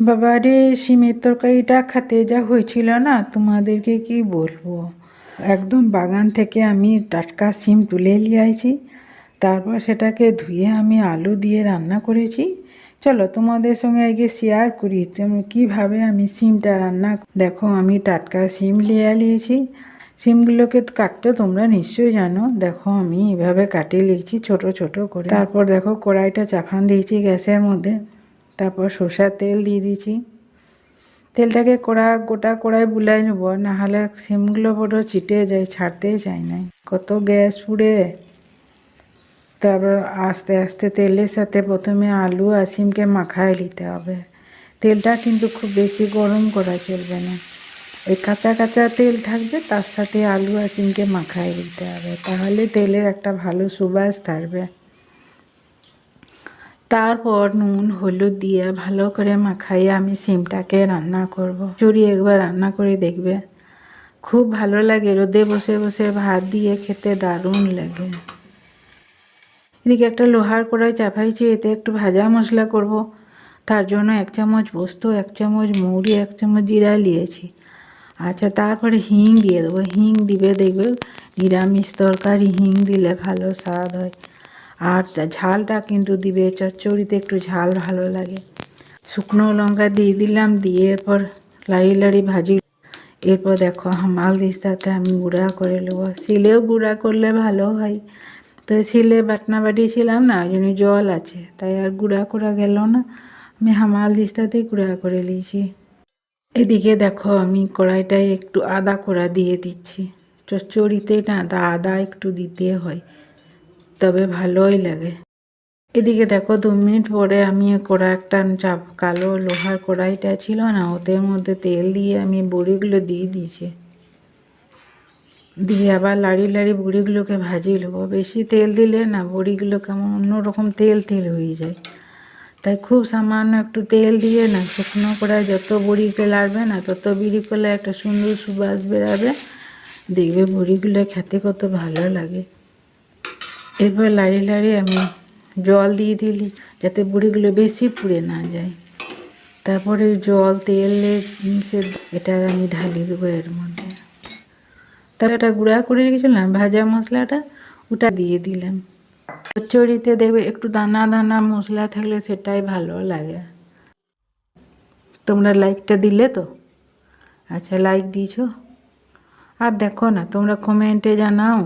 বাবারে সিমের তরকারিটা খেতে যা হয়েছিল না, তোমাদেরকে কি বলব? একদম বাগান থেকে আমি টাটকা সিম তুলে নিয়ে তারপর সেটাকে ধুয়ে আমি আলু দিয়ে রান্না করেছি। চলো তোমাদের সঙ্গে আগে শেয়ার করি তুমি কীভাবে আমি সিমটা রান্না দেখো, আমি টাটকা সিম নিয়ে নিয়েছি। সিমগুলোকে কাটতে তোমরা নিশ্চয়ই জানো। দেখো, আমি এভাবে কাটিয়ে লিখছি ছোট ছোট করে। তারপর দেখো, কড়াইটা চাফান দিয়েছি গ্যাসের মধ্যে। তারপর সর্ষার তেল দিয়ে দিয়েছি। তেলটাকে কড়া, গোটা কড়াই বুলাই নেব, নাহলে সিমগুলো বড় চিটে যায় ছাড়তেই চায় না। কত গ্যাস পুড়ে। তারপর আস্তে আস্তে তেলের সাথে প্রথমে আলু আর সিমকে মাখায় নিতে হবে। তেলটা কিন্তু খুব বেশি গরম করা চলবে না। ওই কাঁচা কাঁচা তেল থাকবে, তার সাথে আলু আর সিমকে মাখায় নিতে হবে। তাহলে তেলের একটা ভালো সুবাস থাকবে। তারপর নুন, হলুদ দিয়ে ভালো করে মাখাইয়ে আমি সিমটাকে রান্না করব। চুরি একবার রান্না করে দেখবে। খুব ভালো লাগে, রোদে বসে বসে ভাত দিয়ে খেতে দারুণ লাগে। এদিকে একটা লোহার কড়াই চাপাইছি, এতে একটু ভাজা মশলা করব। তার জন্য এক চামচ পোস্ত, এক চামচ মৌরি, এক চামচ জিরা নিয়েছি আচ্ছা তারপরে হিং দিয়ে দেবো। হিং দিবে দেখবে, নিরামিষ তরকারি, হিং দিলে ভালো স্বাদ হয়। আর ঝালটা কিন্তু দিবে, চচ্চড়িতে একটু ঝাল ভালো লাগে। শুকনো লঙ্কা দিয়ে দিলাম, দিয়ে এরপর লাড়ি লাড়ি ভাজি। এরপর দেখো হামাল দিস্তাতে আমি গুঁড়া করে নেব। শিলেও গুঁড়া করলে ভালো হয়। তো শিলে বাটনা বাটিয়েছিলাম না, ওই জন্য জল আছে। তাই আর গুঁড়া করা গেল না। আমি হামাল দিস্তাতেই গুঁড়া করে নিয়েছি। এদিকে দেখো, আমি কড়াইটায় একটু আদা কড়া দিয়ে দিচ্ছি। চচ্চড়িতে না আদা একটু দিতে হয়। তবে ভালোই লাগে। এদিকে দেখো, দু মিনিট পরে আমি কড়া একটা চাপ, কালো লোহার কড়াইটা ছিল না, ওদের মধ্যে তেল দিয়ে আমি বড়িগুলো দিয়ে দিয়েছি। দিয়ে আবার লাড়ি লাড়ি বড়িগুলোকে ভাজি নেব। বেশি তেল দিলে না বড়িগুলো কেমন অন্যরকম তেল তেল হয়ে যায়। তাই খুব সামান্য একটু তেল দিয়ে না শুকনো করে যত বড়িকে লাড়বে না, তত বিড়ি করলে একটা সুন্দর সুবাস বেরাবে। দেখবে বড়িগুলো খেতে কত ভালো লাগে। এরপর লাড়ি লাড়ি আমি জল দিয়ে দিলি যাতে বুড়িগুলো বেশি পুড়ে না যায়। তারপরে জল, তেলে সে এটা আমি ঢালি দেবো এর মধ্যে। তার এটা গুঁড়া করে রেখেছিলাম, ভাজা মশলাটা, ওটা দিয়ে দিলাম। চচ্চড়িতে দেখবে একটু দানা দানা মশলা থাকলে সেটাই ভালো লাগে। তোমরা লাইকটা দিলে তো? আচ্ছা লাইক দিয়েছ? আর দেখো না, তোমরা কমেন্টে জানাও।